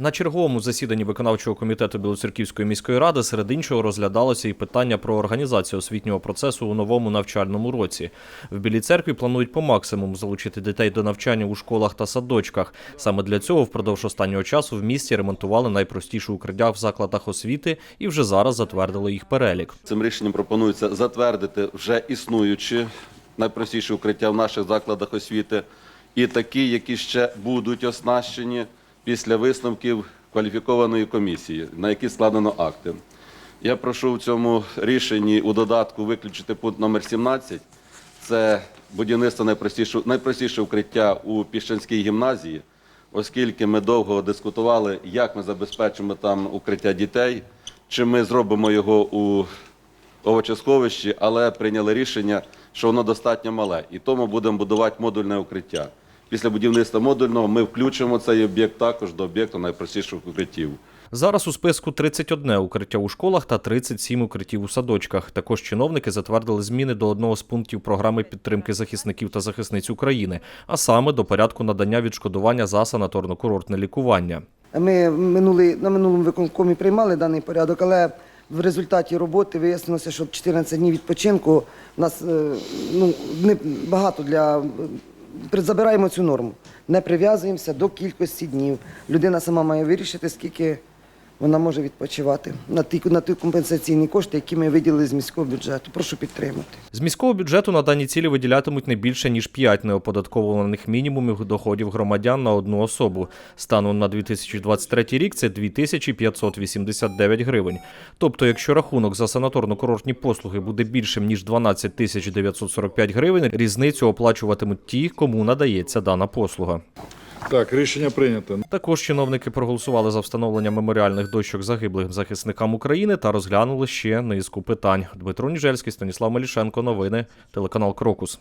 На черговому засіданні виконавчого комітету Білоцерківської міської ради серед іншого розглядалося і питання про організацію освітнього процесу у новому навчальному році. В Білій церкві планують по максимуму залучити дітей до навчання у школах та садочках. Саме для цього впродовж останнього часу в місті ремонтували найпростіші укриття в закладах освіти і вже зараз затвердили їх перелік. Цим рішенням пропонується затвердити вже існуючі найпростіші укриття в наших закладах освіти і такі, які ще будуть оснащені після висновків кваліфікованої комісії, на які складено акти. Я прошу в цьому рішенні у додатку виключити пункт номер 17. Це будівництво найпростішого найпростіше укриття у Піщанській гімназії, оскільки ми довго дискутували, як ми забезпечимо там укриття дітей, чи ми зробимо його у овочесховищі, але прийняли рішення, що воно достатньо мале, і тому будемо будувати модульне укриття. Після будівництва модульного ми включимо цей об'єкт також до об'єкту найпростіших укриттів. Зараз у списку 31 укриття у школах та 37 укриттів у садочках. Також чиновники затвердили зміни до одного з пунктів програми підтримки захисників та захисниць України, а саме до порядку надання відшкодування за санаторно-курортне лікування. Ми минули, на минулому виконкомі приймали даний порядок, але в результаті роботи вияснилося, що 14 днів відпочинку у нас е, ну, не багато для. Забираємо цю норму. Не прив'язуємося до кількості днів. Людина сама має вирішити, скільки вона може відпочивати на ті, на ті компенсаційні кошти, які ми виділили з міського бюджету. Прошу підтримати. З міського бюджету на дані цілі виділятимуть не більше ніж 5 неоподаткованих мінімумів доходів громадян на одну особу. Станом на 2023 рік це 2589 гривень. Тобто, якщо рахунок за санаторно-курортні послуги буде більшим ніж 12 тисяч 945 гривень, різницю оплачуватимуть ті, кому надається дана послуга. Так, рішення прийнято. Також чиновники проголосували за встановлення меморіальних дощок загиблим захисникам України та розглянули ще низку питань. Дмитро Ніжельський, Станіслав Малішенко. Новини. Телеканал Крокус.